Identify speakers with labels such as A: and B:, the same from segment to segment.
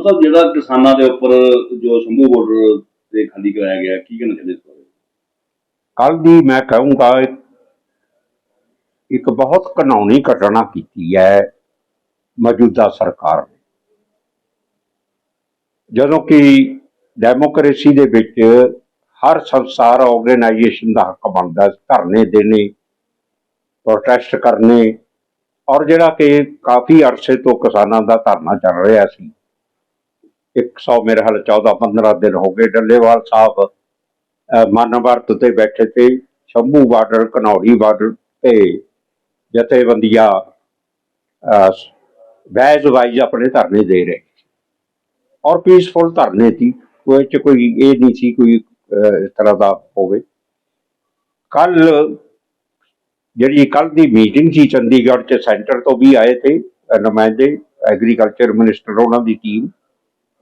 A: ਉਹ ਸਾਹਿਬ, ਜਿਹੜਾ ਕਿਸਾਨਾਂ ਦੇ ਉੱਪਰ ਜੋ ਸ਼ੰਭੂ ਬਾਰਡਰ ਤੇ ਖਾਲੀ ਕਰਾਇਆ ਗਿਆ, ਕੀ ਕਹਿਣਾ ਚਾਹੁੰਦੇ ਇਸ
B: ਕੱਲ ਦੀ ਮੈਂ ਕਹੂੰਗਾ, ਇੱਕ ਬਹੁਤ ਘਿਨਾਉਣੀ ਘਟਨਾ ਕੀਤੀ ਹੈ ਮੌਜੂਦਾ ਸਰਕਾਰ ਨੇ। ਜਦੋਂ ਕਿ ਡੈਮੋਕ੍ਰੇਸੀ ਦੇ ਵਿੱਚ ਹਰ ਸੰਸਾਰ ਆਰਗੇਨਾਈਜੇਸ਼ਨ ਦਾ ਹੱਕ ਬਣਦਾ ਧਰਨੇ ਦੇਣੇ ਪ੍ਰੋਟੈਸਟ ਕਰਨੇ, ਔਰ ਜਿਹੜਾ ਕਿ ਕਾਫੀ ਅਰਸੇ ਤੋਂ ਕਿਸਾਨਾਂ ਦਾ ਧਰਨਾ ਚੱਲ ਰਿਹਾ ਸੀ 100 ਮੇਰੇ ਹਾਲ 14 15 ਦਿਨ ਹੋ ਗਏ ਡੱਲੇਵਾਲ ਸਾਹਿਬ, ਅਹ ਤੇ ਬੈਠੇ ਤੇ ਸ਼ੰਭੂ ਬਾਰਡਰ ਘਨੌੜੀ ਬਾਰਡਰ ਤੇ ਜਥੇਬੰਦੀਆਂ ਵੈਜ਼ ਵਾਈਜ਼ ਆਪਣੇ ਧਰਨੇ ਦੇ ਰਹੇ ਔਰ ਪੀਸਫੁਲ ਧਰਨੇ ਸੀ ਕੋਈ ਚ ਕੋਈ ਇਹ ਨਹੀਂ ਸੀ ਕੋਈ ਇਸ ਤਰ੍ਹਾਂ ਦਾ ਹੋਵੇ। ਕੱਲ ਜਿਹੜੀ ਕੱਲ ਦੀ ਮੀਟਿੰਗ ਸੀ ਚੰਡੀਗੜ੍ਹ ਚ ਸੈਂਟਰ ਤੋਂ ਵੀ ਆਏ ਤੇ ਨੁਮਾਇੰਦੇ ਐਗਰੀਕਲਚਰ ਮਿਨਿਸਟਰ ਉਹਨਾਂ ਦੀ ਟੀਮ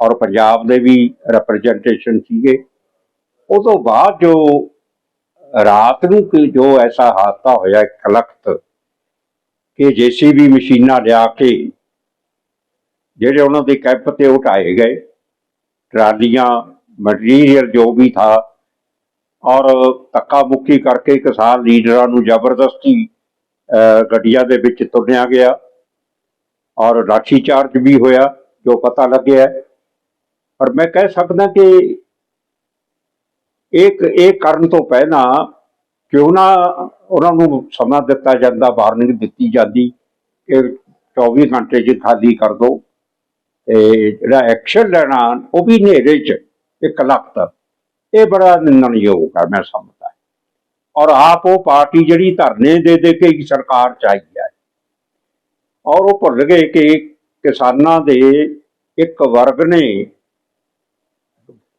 B: ਔਰ ਪੰਜਾਬ ਦੇ ਵੀ ਰਿਪਰੈਜ਼ੈਂਟੇਸ਼ਨ ਸੀਗੇ। ਉਹ ਤੋਂ ਬਾਅਦ ਜੋ ਰਾਤ ਨੂੰ ਕਿ ਜੋ ਐਸਾ ਹਾਦਸਾ ਹੋਇਆ ਖਲਖਤ ਕਿ ਜੀਸੀਬੀ ਮਸ਼ੀਨਾਂ ਲਿਆ ਕੇ ਜਿਹੜੇ ਉਹਨਾਂ ਦੇ ਕੈਂਪ ਤੇ ਉਠਾਏ ਗਏ, ਟਰਾਲੀਆਂ, ਮਟੀਰੀਅਲ ਜੋ ਵੀ ਥਾ ਔਰ ਧੱਕਾ ਮੁੱਕੀ ਕਰਕੇ ਕਿਸਾਨ ਲੀਡਰਾਂ ਨੂੰ ਜ਼ਬਰਦਸਤੀ ਗੱਡੀਆਂ ਦੇ ਵਿੱਚ ਤੁਰਿਆ ਗਿਆ ਔਰ ਲਾਠੀ ਚਾਰਜ ਵੀ ਹੋਇਆ, ਜੋ ਪਤਾ ਲੱਗਿਆ ਪਰ ਮੈਂ ਕਹਿ ਸਕਦਾ ਕਿ ਇੱਕ ਇਹ ਕਰਨ ਤੋਂ ਪਹਿਲਾਂ ਕਿਉਂ ਨਾ ਉਹਨਾਂ ਨੂੰ ਸਮਾਂ ਦਿੱਤਾ ਜਾਂਦਾ, ਵਾਰਨਿੰਗ ਦਿੱਤੀ ਜਾਂਦੀ ਕਿ 24 ਘੰਟੇ 'ਚ ਖਾਲੀ ਕਰ ਦਿਓ ਤੇ ਜਿਹੜਾ ਐਕਸ਼ਨ ਲੈਣਾ, ਉਹ ਵੀ ਹਨੇਰੇ 'ਚ ਇੱਕ ਲਖਤ ਇਹ ਬੜਾ ਨਿੰਦਣਯੋਗ ਹੈ, ਮੈਂ ਸਮਝਦਾ ਔਰ ਆਪ ਉਹ ਪਾਰਟੀ ਜਿਹੜੀ ਧਰਨੇ ਦੇ ਦੇ ਕੇ ਇੱਕ ਸਰਕਾਰ ਚਾਹੀਦੀ ਹੈ। ਔਰ ਉਹ ਭੁੱਲ ਗਏ ਕਿ ਕਿਸਾਨਾਂ ਦੇ ਇੱਕ ਵਰਗ ਨੇ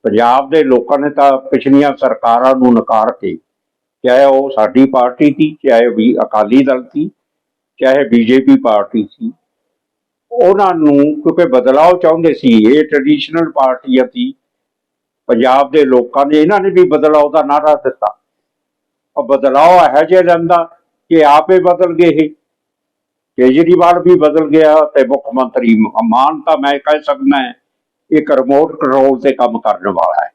B: ਪੰਜਾਬ ਦੇ ਲੋਕਾਂ ਨੇ ਤਾਂ ਪਿਛਲੀਆਂ ਸਰਕਾਰਾਂ ਨੂੰ ਨਕਾਰ ਕੇ ਚਾਹੇ ਉਹ ਸਾਡੀ ਪਾਰਟੀ ਸੀ, ਚਾਹੇ ਵੀ ਅਕਾਲੀ ਦਲ ਸੀ, ਚਾਹੇ ਬੀਜੇਪੀ ਪਾਰਟੀ ਸੀ, ਉਹਨਾਂ ਨੂੰ ਕਿਉਂਕਿ ਬਦਲਾਅ ਚਾਹੁੰਦੇ ਸੀ, ਇਹ ਟ੍ਰੈਡੀਸ਼ਨਲ ਪਾਰਟੀਆਂ ਸੀ, ਪੰਜਾਬ ਦੇ ਲੋਕਾਂ ਨੇ, ਇਹਨਾਂ ਨੇ ਵੀ ਬਦਲਾਅ ਦਾ ਨਾਰਾ ਦਿੱਤਾ। ਉਹ ਬਦਲਾਅ ਇਹੋ ਜਿਹਾ ਲੈਂਦਾ ਕਿ ਆਪੇ ਬਦਲ ਗਏ ਇਹ। ਕੇਜਰੀਵਾਲ ਵੀ ਬਦਲ ਗਿਆ ਤੇ ਮੁੱਖ ਮੰਤਰੀ ਮਾਨ ਤਾਂ ਮੈਂ ਕਹਿ ਸਕਦਾ ਇੱਕ ਰਿਮੋਟ ਕੰਟਰੋਲ ਤੇ ਕੰਮ ਕਰਨ ਵਾਲਾ ਹੈ।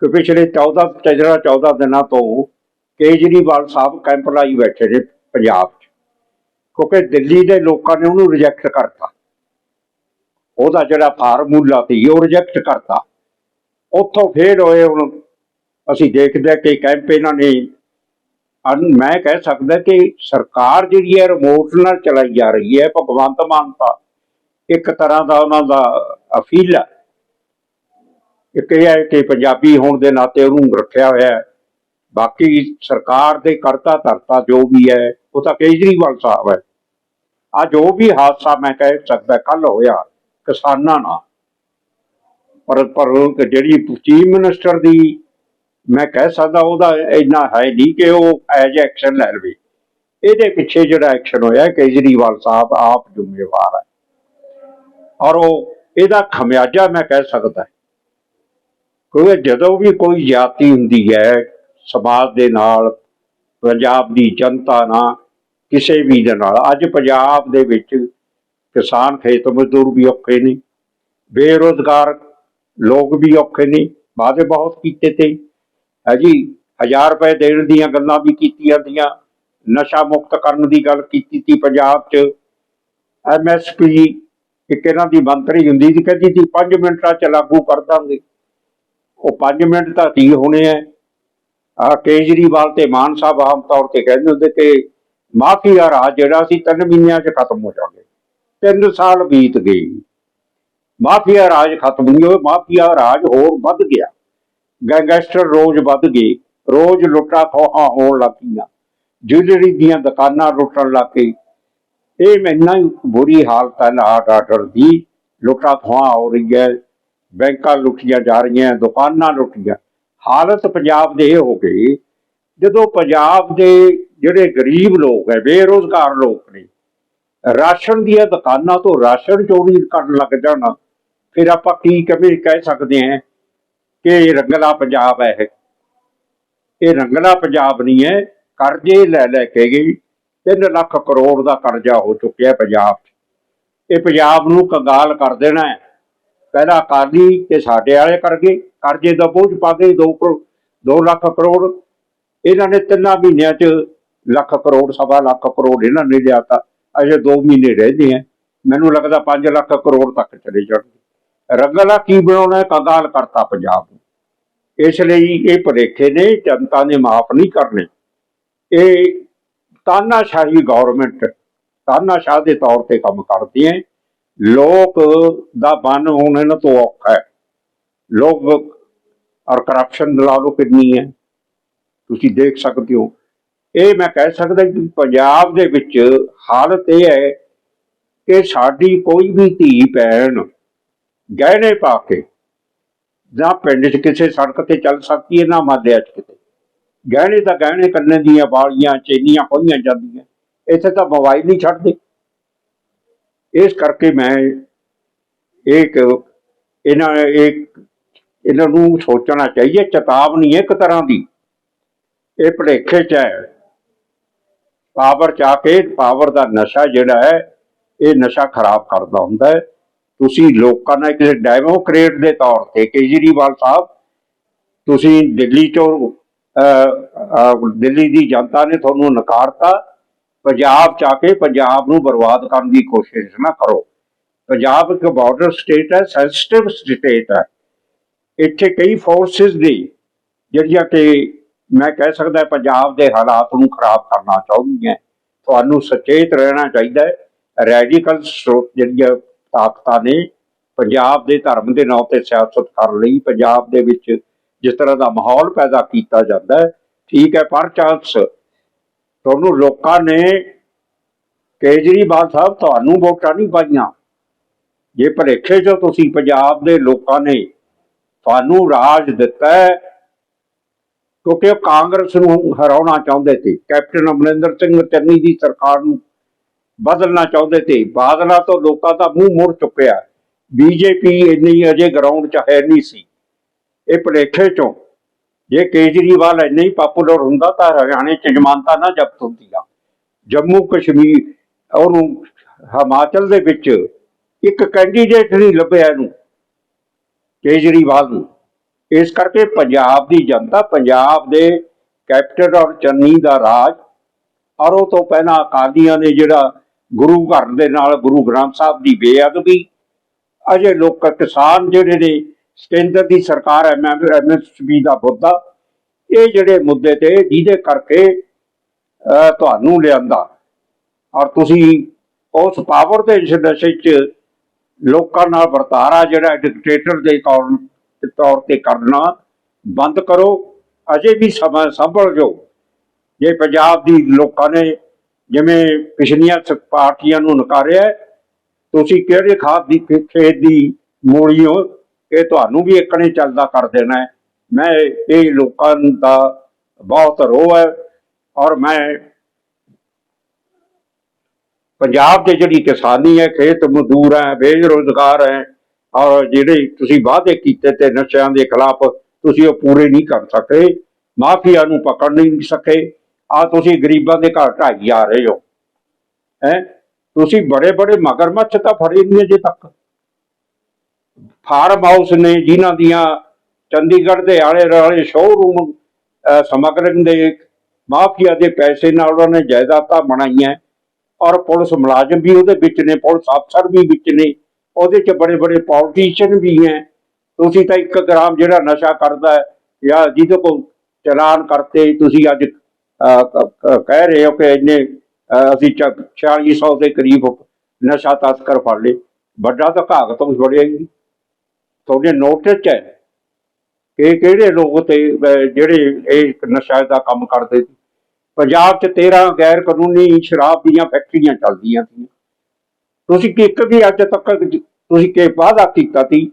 B: ਕਿ ਪਿਛਲੇ 14 ਤਜਰਾ 14 ਦਿਨਾਂ ਤੋਂ ਕੇਜਰੀਵਾਲ ਸਾਹਿਬ ਕੈਂਪ ਲਾਈ ਬੈਠੇ ਨੇ ਪੰਜਾਬ 'ਚ। ਕਿਉਂਕਿ ਦਿੱਲੀ ਦੇ ਲੋਕਾਂ ਨੇ ਉਹਨੂੰ ਰਿਜੈਕਟ ਕਰਤਾ। ਉਹਦਾ ਜਿਹੜਾ ਫਾਰਮੂਲਾ ਸੀ, ਉਹ ਰਿਜੈਕਟ ਕਰਤਾ। ਉੱਥੋਂ ਫੇਰ ਹੋਏ ਹੁਣ ਅਸੀਂ ਦੇਖਦੇ ਕਿ ਕੈਂਪ ਇਹਨਾਂ ਨੇ ਮੈਂ ਕਹਿ ਸਕਦਾ ਕਿ ਸਰਕਾਰ ਜਿਹੜੀ ਹੈ ਰਿਮੋਟ ਨਾਲ ਚਲਾਈ ਜਾ ਰਹੀ ਹੈ, ਭਗਵੰਤ ਮਾਨ ਦਾ ਇੱਕ ਤਰ੍ਹਾਂ ਦਾ ਉਹਨਾਂ ਦਾ ਅਫੀਲ ਹੈ ਇੱਕ ਇਹ ਹੈ ਕਿ ਪੰਜਾਬੀ ਹੋਣ ਦੇ ਨਾਤੇ ਉਹਨੂੰ ਰੱਖਿਆ ਹੋਇਆ ਹੈ। ਬਾਕੀ ਸਰਕਾਰ ਦੇ ਕਰਤਾ ਧਰਤਾ ਜੋ ਵੀ ਹੈ, ਉਹ ਤਾਂ ਕੇਜਰੀਵਾਲ ਸਾਹਿਬ ਹੈ। ਆ ਜੋ ਵੀ ਹਾਦਸਾ ਮੈਂ ਕਹਿ ਸਕਦਾ ਕੱਲ ਹੋਇਆ, ਕਿਸਾਨਾਂ ਨਾਲ। ਪਰ ਪਰ ਜਿਹੜੀ ਚੀਫ ਮਿਨਿਸਟਰ ਦੀ ਮੈਂ ਕਹਿ ਸਕਦਾ ਉਹਦਾ ਇੰਨਾ ਹੈ ਨਹੀਂ ਕਿ ਉਹ ਐਜ ਐਕਸ਼ਨ ਲੈ ਲਵੇ। ਇਹਦੇ ਪਿੱਛੇ ਜਿਹੜਾ ਐਕਸ਼ਨ ਹੋਇਆ, ਕੇਜਰੀਵਾਲ ਸਾਹਿਬ ਆਪ ਜ਼ਿੰਮੇਵਾਰ ਹੈ। ਔਰ ਉਹ ਇਹਦਾ ਖਮਿਆਜਾ ਮੈਂ ਕਹਿ ਸਕਦਾ। ਕਿਉਂਕਿ ਜਦੋਂ ਵੀ ਕੋਈ ਜਾਤੀ ਹੁੰਦੀ ਹੈ, ਸਮਾਜ ਦੇ ਨਾਲ, ਪੰਜਾਬ ਦੀ ਜਨਤਾ ਨਾਲ, ਕਿਸੇ ਵੀ ਦੇ ਨਾਲ, ਅੱਜ ਪੰਜਾਬ ਦੇ ਵਿੱਚ ਕਿਸਾਨ ਖੇਤ ਮਜ਼ਦੂਰ ਵੀ ਔਖੇ ਨੇ, ਬੇਰੋਜ਼ਗਾਰ ਲੋਕ ਵੀ ਔਖੇ ਨੇ, ਵਾਅਦੇ ਬਹੁਤ ਕੀਤੇ ਤੇ। ਹੈ ਜੀ 1000 ਰੁਪਏ ਦੇਣ ਦੀਆਂ ਗੱਲਾਂ ਵੀ ਕੀਤੀਆਂ ਦੀਆਂ ਨਸ਼ਾ ਮੁਕਤ ਕਰਨ ਦੀ ਗੱਲ ਕੀਤੀ ਸੀ ਪੰਜਾਬ 'ਚ। ਐਮਐਸਪੀ ਇੱਕ ਇਹਨਾਂ ਦੀ ਮੰਤਰੀ ਹੁੰਦੀ ਸੀ, ਕਹਿੰਦੀ ਸੀ 5 ਮਿੰਟਾਂ 'ਚ ਲਾਗੂ ਕਰ ਦਾਂਗੇ। ਉਹ 5 ਮਿੰਟ ਤਾਂ ਕੀ ਹੋਣੇ ਆ ਆ ਕੇਜਰੀਵਾਲ ਤੇ ਮਾਨ ਸਾਹਿਬ ਆਮ ਤੌਰ ਤੇ ਕਹਿੰਦੇ ਹੁੰਦੇ ਕਿ ਮਾਫੀਆ ਰਾਜ ਜਿਹੜਾ ਸੀ, ਤਿੰਨ ਮਹੀਨਿਆਂ 'ਚ ਖਤਮ ਹੋ ਜਾਵੇ। ਤਿੰਨ ਸਾਲ ਬੀਤ ਗਏ। ਮਾਫੀਆ ਰਾਜ ਖਤਮ ਨਹੀਂ ਹੋਇਆ ਮਾਫੀਆ ਰਾਜ ਹੋਰ ਵੱਧ ਗਿਆ। ਗੈਂਗਸਟਰ ਰੋਜ਼ ਵੱਧ ਗਏ, ਰੋਜ਼ ਲੁੱਟਾਂ ਖੋਹਾਂ ਹੋਣ ਲੱਗੀਆਂ ਜੁਐਲਰੀ ਦੀਆਂ ਦੁਕਾਨਾਂ ਲੁੱਟਣ ਲੱਗ ਗਏ ਇਹ ਮੈਨਾਂ ਬੁਰੀ ਹਾਲਤ ਹੈ ਲਾਟ ਆਰਡਰ ਦੀ। ਲੁੱਟਾਂ ਖੋਹਾਂ ਹੋ ਰਹੀ ਹੈ ਬੈਂਕਾਂ ਲੁੱਟੀਆਂ ਜਾ ਰਹੀਆਂ, ਦੁਕਾਨਾਂ ਲੁੱਟੀਆਂ। ਹਾਲਤ ਪੰਜਾਬ ਦੇ ਇਹ ਹੋ ਗਈ, ਜਦੋਂ ਪੰਜਾਬ ਦੇ ਜਿਹੜੇ ਗਰੀਬ ਲੋਕ ਹੈ, ਬੇਰੋਜ਼ਗਾਰ ਲੋਕ ਨੇ, ਰਾਸ਼ਨ ਦੀਆਂ ਦੁਕਾਨਾਂ ਤੋਂ ਰਾਸ਼ਨ ਚੋਰੀ ਕਰਨ ਲੱਗ ਜਾਣਾ, ਫਿਰ ਆਪਾਂ ਕੀ ਕਵੇਂ ਕਹਿ ਸਕਦੇ ਹਾਂ ਕਿ ਰੰਗਲਾ ਪੰਜਾਬ ਹੈ ਇਹ ਰੰਗਲਾ ਪੰਜਾਬ ਨਹੀਂ ਹੈ, ਕਰਜ਼ੇ ਲੈ ਲੈ ਕੇ ਗਈ। 3 ਲੱਖ ਕਰੋੜ ਦਾ ਕਰਜ਼ਾ ਹੋ ਚੁੱਕਿਆ ਪੰਜਾਬ 'ਚ। ਇਹ ਪੰਜਾਬ ਨੂੰ ਕੰਗਾਲ ਕਰ ਦੇਣਾ ਹੈ। ਪਹਿਲਾਂ ਅਕਾਲੀ ਤੇ ਸਾਡੇ ਵਾਲੇ ਕਰ ਕਰਜ਼ੇ ਦਾ ਬੋਝ ਪਾ ਕੇ 2 ਕਰੋੜ 2 ਲੱਖ ਕਰੋੜ। ਇਹਨਾਂ ਨੇ ਤਿੰਨਾਂ ਮਹੀਨਿਆਂ 'ਚ ਲੱਖ ਕਰੋੜ, ਸਵਾ ਲੱਖ ਕਰੋੜ ਇਹਨਾਂ ਨੇ ਲਿਆਤਾ। ਅਜੇ 2 ਮਹੀਨੇ ਰਹਿੰਦੇ ਆ ਮੈਨੂੰ ਲੱਗਦਾ 5 ਲੱਖ ਕਰੋੜ ਤੱਕ ਚਲੇ ਜਾਣਗੇ। ਰੰਗਲਾ ਕੀ ਬਣਾਉਣਾ ਕੰਗਾਲ ਕਰਤਾ ਪੰਜਾਬ ਨੂੰ। ਇਸ ਲਈ ਇਹ ਭੁਲੇਖੇ ਨੇ, ਜਨਤਾ ਨੇ ਮਾਫ ਨਹੀਂ ਕਰਨੇ। ਇਹ ਤਾਨਾਸ਼ਾਹੀ ਗਵਰਨਮੈਂਟ ਤਾਨਾਸ਼ਾਹ ਦੇ ਤੌਰ ਤੇ ਕੰਮ ਕਰਦੀ ਹੈ। ਲੋਕ ਦਾ ਮਨ ਹੁਣ ਇਹਨਾਂ ਤੋਂ ਔਖਾ ਹੈ। ਲੋਕ ਔਰ ਕਰਪਸ਼ਨ ਲਾ ਲਓ ਕਿੰਨੀ ਹੈ। ਤੁਸੀਂ ਦੇਖ ਸਕਦੇ ਹੋ। ਇਹ ਮੈਂ ਕਹਿ ਸਕਦਾ ਕਿ ਪੰਜਾਬ ਦੇ ਵਿੱਚ ਹਾਲਤ ਇਹ ਹੈ ਕਿ ਸਾਡੀ ਕੋਈ ਵੀ ਧੀ ਭੈਣ ਗਹਿਣੇ ਪਾ ਕੇ ਜਾਂ ਪਿੰਡ 'ਚ ਕਿਸੇ ਸੜਕ ਤੇ ਚੱਲ ਸਕਦੀ ਹੈ ਨਾ ਮਾਲਿਆ 'ਚ ਕਿਤੇ। ਗਹਿਣੇ ਤਾਂ ਗਹਿਣੇ ਕੰਨੇ ਦੀਆਂ ਵਾਲੀਆਂ, ਚੇਨੀਆਂ ਪਈਆਂ ਜਾਂਦੀਆਂ। ਇੱਥੇ ਤਾਂ ਮੋਬਾਈਲ ਨਹੀਂ ਛੱਡਦੇ। ਇਸ ਕਰਕੇ ਮੈਂ ਇੱਕ ਇਹਨਾਂ ਇੱਕ ਇਹਨਾਂ ਨੂੰ ਸੋਚਣਾ ਚਾਹੀਏ, ਚੇਤਾਵਨੀ ਇੱਕ ਤਰ੍ਹਾਂ ਦੀ। ਇਹ ਭੁਲੇਖੇ ਚ ਹੈ। ਪਾਵਰ ਚਾ ਕੇ ਪਾਵਰ ਦਾ ਨਸ਼ਾ ਜਿਹੜਾ ਹੈ, ਇਹ ਨਸ਼ਾ ਖਰਾਬ ਕਰਦਾ ਹੁੰਦਾ ਹੈ। ਤੁਸੀਂ ਲੋਕਾਂ ਨਾਲ ਕਿਸੇ ਡੈਮੋਕ੍ਰੇਟ ਦੇ ਤੌਰ ਤੇ ਕੇਜਰੀਵਾਲ ਸਾਹਿਬ, ਤੁਸੀਂ ਦਿੱਲੀ ਚੋਂ ਦਿੱਲੀ ਦੀ ਜਨਤਾ ਨੇ ਤੁਹਾਨੂੰ ਨਕਾਰਤਾ। ਪੰਜਾਬ ਚ ਆ ਕੇ ਪੰਜਾਬ ਨੂੰ ਬਰਬਾਦ ਕਰਨ ਦੀ ਕੋਸ਼ਿਸ਼ ਨਾ ਕਰੋ। ਪੰਜਾਬ ਇੱਕ ਬਾਰਡਰ ਸਟੇਟ ਹੈ ਸੈਂਸਿਟਿਵ ਸਟੇਟ ਹੈ। ਇੱਥੇ ਕਈ ਫੋਰਸਸ ਨੇ, ਜਿਹੜੀਆਂ ਕਿ ਮੈਂ ਕਹਿ ਸਕਦਾ ਪੰਜਾਬ ਦੇ ਹਾਲਾਤ ਨੂੰ ਖਰਾਬ ਕਰਨਾ ਚਾਹੁੰਦੀਆਂ। ਤੁਹਾਨੂੰ ਸੁਚੇਤ ਰਹਿਣਾ ਚਾਹੀਦਾ ਹੈ। ਰੈਡੀਕਲ ਸਟ੍ਰੋਕ ਜਿਹੜੀਆਂ ਤਾਕਤਾਂ ਨੇ, ਪੰਜਾਬ ਦੇ ਧਰਮ ਦੇ ਨਾਂ ਤੇ ਸਿਆਸਤ ਕਰਨ ਲਈ, ਪੰਜਾਬ ਦੇ ਵਿੱਚ ਜਿਸ ਤਰ੍ਹਾਂ ਦਾ ਮਾਹੌਲ ਪੈਦਾ ਕੀਤਾ ਜਾਂਦਾ ਹੈ, ਠੀਕ ਹੈ, ਪਰ ਚਾਂਸ ਤੁਹਾਨੂੰ ਲੋਕਾਂ ਨੇ ਕੇਜਰੀਵਾਲ ਸਾਹਿਬ ਤੁਹਾਨੂੰ ਵੋਟਾਂ ਨਹੀਂ ਪਾਈਆਂ। ਜੇ ਭਲੇਖੇ ਚੋਂ ਤੁਸੀਂ ਪੰਜਾਬ ਦੇ ਲੋਕਾਂ ਨੇ ਤੁਹਾਨੂੰ ਰਾਜ ਦਿੱਤਾ ਹੈ, ਕਿਉਂਕਿ ਉਹ ਕਾਂਗਰਸ ਨੂੰ ਹਰਾਉਣਾ ਚਾਹੁੰਦੇ ਸੀ, ਕੈਪਟਨ ਅਮਰਿੰਦਰ ਸਿੰਘ ਚੰਨੀ ਦੀ ਸਰਕਾਰ ਨੂੰ ਬਦਲਣਾ ਚਾਹੁੰਦੇ ਸੀ, ਬਾਦਲਾਂ ਤੋਂ ਲੋਕਾਂ ਦਾ ਮੂੰਹ ਮੁੜ ਚੁੱਕਿਆ ਬੀਜੇਪੀ ਇੰਨੀ ਅਜੇ ਗਰਾਊਂਡ 'ਚ ਹੈ ਨਹੀਂ ਸੀ। ਇਹ ਭਲੇਖੇ ਚੋਂ ਜੇ ਕੇਜਰੀਵਾਲ ਇੰਨਾ ਪਪੂਲਰ ਹੁੰਦਾ ਤਾਂ ਹਰਿਆਣੇ 'ਚ ਜ਼ਮਾਨਤਾਂ ਨਾ ਜ਼ਬਤ ਹੁੰਦੀਆਂ। ਜੰਮੂ ਕਸ਼ਮੀਰ, ਉਹਨੂੰ ਹਿਮਾਚਲ ਦੇ ਵਿੱਚ ਇੱਕ ਕੈਂਡੀਡੇਟ ਨਹੀਂ ਲੱਭਿਆ ਇਹਨੂੰ, ਕੇਜਰੀਵਾਲ ਨੂੰ। ਇਸ ਕਰਕੇ ਪੰਜਾਬ ਦੀ ਜਨਤਾ, ਪੰਜਾਬ ਦੇ ਕੈਪਟਨ ਔਰ ਚੰਨੀ ਦਾ ਰਾਜ, ਔਰ ਉਹ ਤੋਂ ਪਹਿਲਾਂ ਅਕਾਲੀਆਂ ਨੇ ਜਿਹੜਾ ਗੁਰੂ ਘਰ ਦੇ ਨਾਲ ਗੁਰੂ ਗ੍ਰੰਥ ਸਾਹਿਬ ਦੀ ਬੇਅਦਬੀ, ਅਜੇ ਲੋਕ ਕਿਸਾਨ ਜਿਹੜੇ ਨੇ ਸਟੈਂਡਰ ਦੀ ਸਰਕਾਰ ਐਮਐਸਪੀ ਦਾ ਮੁੱਦਾ ਇਹ ਜਿਹੜੇ ਮੁੱਦੇ ਤੇ ਜਿਹਦੇ ਕਰਕੇ ਤੁਹਾਨੂੰ ਲਿਆਂਦਾ। ਔਰ ਤੁਸੀਂ ਉਸ ਪਾਵਰ ਦੇ ਨਸ਼ੇ 'ਚ ਲੋਕਾਂ ਨਾਲ ਵਰਤਾਰਾ ਜਿਹੜਾ ਡਿਕਟੇਟਰ ਦੇ ਤੌਰ ਤੇ ਕਰਨਾ ਬੰਦ ਕਰੋ। ਅਜੇ ਵੀ ਸਮਾਂ ਸੰਭਲ ਜੋ ਜੇ ਪੰਜਾਬ ਦੀ ਲੋਕਾਂ ਨੇ ਜਿਵੇਂ ਪਿਛਲੀਆਂ ਪਾਰਟੀਆਂ ਨੂੰ ਨਕਾਰਿਆ ਹੈ, ਤੁਸੀਂ ਕਿਹੜੇ ਖਾਦ ਦੀ ਖੇਤ ਦੀ ਮੂਲੀ ਇਹ ਤੁਹਾਨੂੰ ਵੀ ਇੱਕ ਨੇ ਚੱਲਦਾ ਕਰ ਦੇਣਾ ਹੈ। ਮੈਂ ਇਹ ਲੋਕਾਂ ਦਾ ਬਹੁਤ ਰੋਹ ਹੈ ਔਰ ਮੈਂ ਪੰਜਾਬ ਦੇ ਜਿਹੜੀ ਕਿਸਾਨੀ ਹੈ, ਖੇਤ ਮਜ਼ਦੂਰ ਹੈ, ਬੇਰੁਜ਼ਗਾਰ ਹੈ ਔਰ ਜਿਹੜੇ ਤੁਸੀਂ ਵਾਅਦੇ ਕੀਤੇ ਤੇ ਨਸ਼ਿਆਂ ਦੇ ਖਿਲਾਫ ਤੁਸੀਂ ਉਹ ਪੂਰੇ ਨਹੀਂ ਕਰ ਸਕੇ, ਮਾਫੀਆ ਨੂੰ ਪਕੜ ਨਹੀਂ ਸਕੇ, ਆ ਤੁਸੀਂ ਗਰੀਬਾਂ ਦੇ ਘਰ ਢਾਈ ਆ ਰਹੇ ਹੋ। ਹੈ? ਤੁਸੀਂ ਬੜੇ ਬੜੇ ਮਗਰਮੱਛ ਤਾਂ ਫੜੇ ਨਹੀਂ ਅਜੇ ਤੱਕ। ਫਾਰਮ ਹਾਊਸ ਨੇ ਜਿਨ੍ਹਾਂ ਦੀਆਂ ਚੰਡੀਗੜ੍ਹ ਦੇ ਆਲੇ ਦੁਆਲੇ ਸ਼ੋਰੂਮ ਸਮਗਲਿੰਗ ਦੇ ਮਾਫੀਆ ਦੇ ਪੈਸੇ ਨਾਲ ਉਹਨਾਂ ਨੇ ਜਾਇਦਾਦਾਂ ਬਣਾਈਆਂ। ਔਰ ਪੁਲਿਸ ਮੁਲਾਜ਼ਮ ਵੀ ਉਹਦੇ ਵਿੱਚ ਨੇ ਪੁਲਿਸ ਅਫਸਰ ਵੀ ਵਿੱਚ ਨੇ। ਉਹਦੇ ਚ ਬੜੇ ਬੜੇ ਪੋਲੀਟੀਸ਼ੀਅਨ ਵੀ ਹੈ। ਤੁਸੀਂ ਤਾਂ 1 ਗ੍ਰਾਮ ਜਿਹੜਾ ਨਸ਼ਾ ਕਰਦਾ ਹੈ ਜਾਂ ਜਿਹਦੇ ਕੋਲ ਚਲਾਨ ਕਰਤੇ ਤੁਸੀਂ ਅੱਜ ਕਹਿ ਰਹੇ ਹੋ ਕਿ ਇੰਨੇ ਅਹ, ਅਸੀਂ 4600 ਦੇ ਕਰੀਬ ਨਸ਼ਾ ਤਸਕਰ ਫੜ ਲਏ। ਵੱਡਾ ਤਾਂ ਕਾਗਜ਼ ਤੋਂ ਹੀ ਤੁਹਾਡੇ ਨੋਟਿਸ 'ਚ ਹੈ। ਕਿ ਕਿਹੜੇ ਲੋਕ ਤੇ ਜਿਹੜੇ ਇਹ ਨਸ਼ਾ ਦਾ ਕੰਮ ਕਰਦੇ ਸੀ? ਪੰਜਾਬ 'ਚ 13 ਗੈਰ ਕਾਨੂੰਨੀ ਸ਼ਰਾਬ ਦੀਆਂ ਫੈਕਟਰੀਆਂ ਚੱਲਦੀਆਂ ਸੀ। ਤੁਸੀਂ ਕਿ ਇੱਕ ਵੀ ਅੱਜ ਤੱਕ ਤੁਸੀਂ ਕਿ ਵਾਅਦਾ ਕੀਤਾ ਸੀ?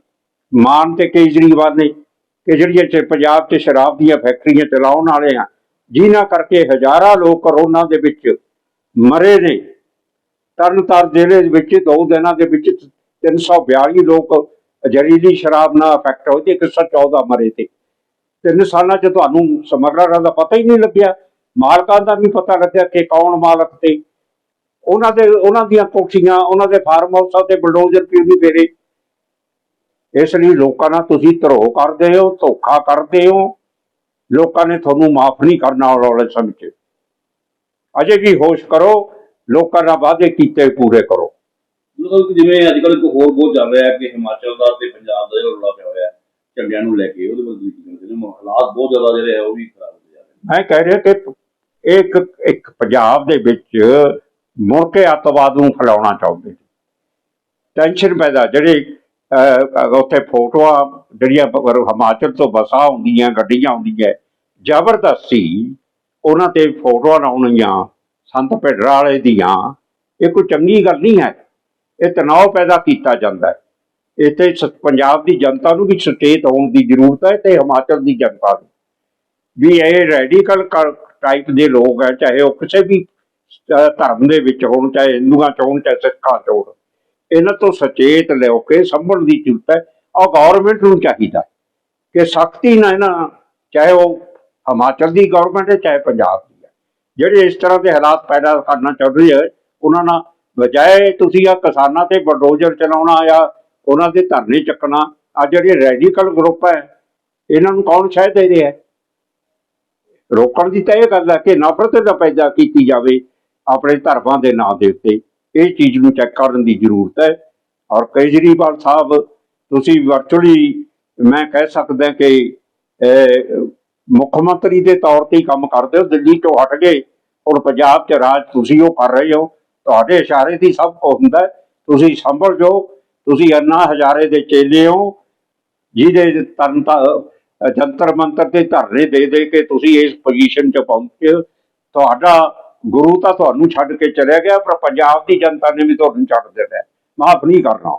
B: ਮਾਨ ਤੇ ਕੇਜਰੀਵਾਲ ਨੇ ਕਿ ਜਿਹੜੀਆਂ ਚ ਪੰਜਾਬ 'ਚ ਸ਼ਰਾਬ ਦੀਆਂ ਫੈਕਟਰੀਆਂ ਚਲਾਉਣ ਵਾਲੇ ਆ, ਜਿਨ੍ਹਾਂ ਕਰਕੇ ਹਜ਼ਾਰਾਂ ਲੋਕ ਕਰੋਨਾ ਦੇ ਵਿੱਚ ਮਰੇ ਨੇ। ਤਰਨਤਾਰਨ ਜ਼ਿਲ੍ਹੇ ਦੇ ਵਿੱਚ ਦੋ ਦਿਨਾਂ ਦੇ ਵਿੱਚ 342 ਲੋਕ ਜ਼ਹਿਰੀਲੀ ਸ਼ਰਾਬ ਨਾਲ ਅਫੈਕਟ ਹੋਏ ਤੇ 114 ਮਰੇ ਤੇ। ਤਿੰਨ ਸਾਲਾਂ 'ਚ ਤੁਹਾਨੂੰ ਸਮਗਲਰਾਂ ਦਾ ਪਤਾ ਹੀ ਨਹੀਂ ਲੱਗਿਆ। ਮਾਲਕਾਂ ਦਾ ਨਹੀਂ ਪਤਾ ਲੱਗਿਆ ਕਿ ਕੌਣ ਮਾਲਕ ਤੇ। ਉਹਨਾਂ ਦੇ ਉਹਨਾਂ ਦੀਆਂ ਕੋਠੀਆਂ, ਉਹਨਾਂ ਦੇ ਫਾਰਮ ਹਾਊਸਾਂ ਤੇ ਬਲਡੋਜ਼ਰ ਕਿਉਂ ਨਹੀਂ ਫੇਰੇ ਇਸ ਲਈ ਲੋਕਾਂ ਨਾਲ ਤੁਸੀਂ ਧਰੋਹ ਕਰਦੇ ਹੋ, ਧੋਖਾ ਕਰਦੇ ਹੋ। ਲੋਕਾਂ ਨੇ ਤੁਹਾਨੂੰ ਮਾਫ ਨਹੀਂ ਕਰਨਾ ਆਉਣ ਵਾਲੇ ਸਮੇਂ 'ਚ। ਅਜੇ ਵੀ ਹੋਸ਼ ਕਰੋ, ਲੋਕਾਂ ਨਾਲ ਵਾਅਦੇ ਕੀਤੇ ਪੂਰੇ ਕਰੋ।
A: ਮਤਲਬ ਕਿ ਜਿਵੇਂ ਅੱਜ ਕੱਲ ਇੱਕ ਹੋਰ ਬਹੁਤ ਚੱਲ ਰਿਹਾ ਹੈ ਕਿ ਹਿਮਾਚਲ ਦਾ ਤੇ ਪੰਜਾਬ ਦਾ ਜਿਹੜਾ ਰੌਲਾ ਪਿਆ ਹੋਇਆ ਹੈ, ਝੰਡਿਆਂ ਨੂੰ ਲੈ ਕੇ, ਉਹਦੇ ਬਾਰੇ ਤੁਸੀਂ ਕੀ ਕਹਿੰਦੇ ਨੇ? ਹਾਲਾਤ ਬਹੁਤ ਜ਼ਿਆਦਾ ਜਿਹੜੇ ਹੈ, ਉਹ ਵੀ ਖਰਾਬ ਹੁੰਦੇ ਜਾ ਰਹੇ ਨੇ।
B: ਮੈਂ ਕਹਿ ਰਿਹਾ ਕਿ ਇੱਕ ਇੱਕ ਪੰਜਾਬ ਦੇ ਵਿੱਚ ਮੁੜ ਕੇ ਅੱਤਵਾਦ ਨੂੰ ਫੈਲਾਉਣਾ ਚਾਹੁੰਦੇ ਟੈਨਸ਼ਨ ਪੈਦਾ, ਜਿਹੜੇ ਉੱਥੇ ਫੋਟੋਆਂ ਜਿਹੜੀਆਂ ਹਿਮਾਚਲ ਤੋਂ ਬੱਸਾਂ ਆਉਂਦੀਆਂ, ਗੱਡੀਆਂ ਆਉਂਦੀਆਂ, ਜ਼ਬਰਦਸਤੀ ਉਹਨਾਂ ਤੇ ਫੋਟੋਆਂ ਲਾਉਣੀਆਂ, ਸੰਤ ਭਿੱਡਰਾ ਵਾਲੇ ਦੀਆਂ, ਇਹ ਕੋਈ ਚੰਗੀ ਗੱਲ ਨਹੀਂ ਹੈ। ਇਹ ਤਣਾਅ ਪੈਦਾ ਕੀਤਾ ਜਾਂਦਾ ਹੈ। ਇੱਥੇ ਪੰਜਾਬ ਦੀ ਜਨਤਾ ਨੂੰ ਵੀ ਸੁਚੇਤ ਹੋਣ ਦੀ ਜ਼ਰੂਰਤ ਹੈ ਤੇ ਹਿਮਾਚਲ ਦੀ ਜਨਤਾ ਨੂੰ। ਵੀ ਇਹ ਰੈਡੀਕਲ ਟਾਈਪ ਦੇ ਲੋਕ ਹੈ, ਚਾਹੇ ਉਹ ਕਿਸੇ ਵੀ ਧਰਮ ਦੇ ਵਿੱਚ ਹੋਣ, ਚਾਹੇ ਹਿੰਦੂਆਂ ਚ ਹੋਣ, ਚਾਹੇ ਸਿੱਖਾਂ ਚ ਹੋਣ। ਇਹਨਾਂ ਤੋਂ ਸੁਚੇਤ ਲਿਓ ਕੇ ਸੰਭਲਣ ਦੀ ਜ਼ਰੂਰਤ ਹੈ। ਔਰ ਗਵਰਨਮੈਂਟ ਨੂੰ ਚਾਹੀਦਾ ਕਿ ਸਖਤੀ ਨਾਲ ਇਹਨਾਂ, ਚਾਹੇ ਉਹ ਹਿਮਾਚਲ ਦੀ ਗਵਰਨਮੈਂਟ ਹੈ, ਚਾਹੇ ਪੰਜਾਬ ਦੀ ਹੈ। ਜਿਹੜੇ ਇਸ ਤਰ੍ਹਾਂ ਦੇ ਹਾਲਾਤ ਪੈਦਾ ਕਰਨਾ ਚਾਹੁੰਦੇ ਹੈ ਉਹਨਾਂ ਨਾਲ ਬਜਾਏ ਤੁਸੀਂ ਆ ਕਿਸਾਨਾਂ ਤੇ ਬਲਡੋਜ਼ਰ ਚਲਾਉਣਾ ਜਾਂ ਉਹਨਾਂ ਦੇ ਧਰਨੇ ਚੱਕਣਾ ਆ ਜਿਹੜੇ ਰੈਡੀਕਲ ਗਰੁੱਪ ਹੈ, ਇਹਨਾਂ ਨੂੰ ਕੌਣ ਸ਼ਾਇਦ ਦੇ ਰਿਹਾ ਰੋਕਣ ਦੀ ਤਾਂ ਇਹ ਗੱਲ ਹੈ ਕਿ ਨਫ਼ਰਤ ਨਾ ਪੈਦਾ ਕੀਤੀ ਜਾਵੇ ਆਪਣੇ ਧਰਮਾਂ ਦੇ ਨਾਂ ਦੇ ਉੱਤੇ। ਇਹ ਚੀਜ਼ ਨੂੰ ਚੈੱਕ ਕਰਨ ਦੀ ਜ਼ਰੂਰਤ ਹੈ। ਔਰ ਕੇਜਰੀਵਾਲ ਸਾਹਿਬ, ਤੁਸੀਂ ਵਰਚੁਅਲੀ ਮੈਂ ਕਹਿ ਸਕਦਾ ਕਿ ਮੁੱਖ ਮੰਤਰੀ ਦੇ ਤੌਰ ਤੇ ਕੰਮ ਕਰਦੇ ਹੋ, ਦਿੱਲੀ ਤੋਂ ਹਟ ਗਏ ਹੁਣ ਪੰਜਾਬ 'ਚ ਰਾਜ ਤੁਸੀਂ ਉਹ ਕਰ ਰਹੇ ਹੋ। ਤੁਹਾਡੇ ਇਸ਼ਾਰੇ ਦੀ ਸਭ ਕੁਝ ਹੁੰਦਾ ਤੁਸੀਂ ਸੰਭਲ ਜੋ ਤੁਸੀਂ ਅੰਨਾ ਹਜ਼ਾਰੇ ਦੇ ਚੇਲੇ ਹੋ, ਜਿਹਦੇ ਤਰਨ ਜੰਤਰ ਮੰਤਰ ਤੇ ਧਰਨੇ ਦੇ ਦੇ ਕੇ ਤੁਸੀਂ ਇਸ ਪੋਜੀਸ਼ਨ 'ਚ ਪਹੁੰਚੇ ਤੁਹਾਡਾ ਗੁਰੂ ਤਾਂ ਤੁਹਾਨੂੰ ਛੱਡ ਕੇ ਚਲਿਆ ਗਿਆ, ਪਰ ਪੰਜਾਬ ਦੀ ਜਨਤਾ ਨੇ ਵੀ ਤੁਹਾਨੂੰ ਛੱਡ ਦੇਣਾ ਮਾਫ ਨਹੀਂ ਕਰਨਾ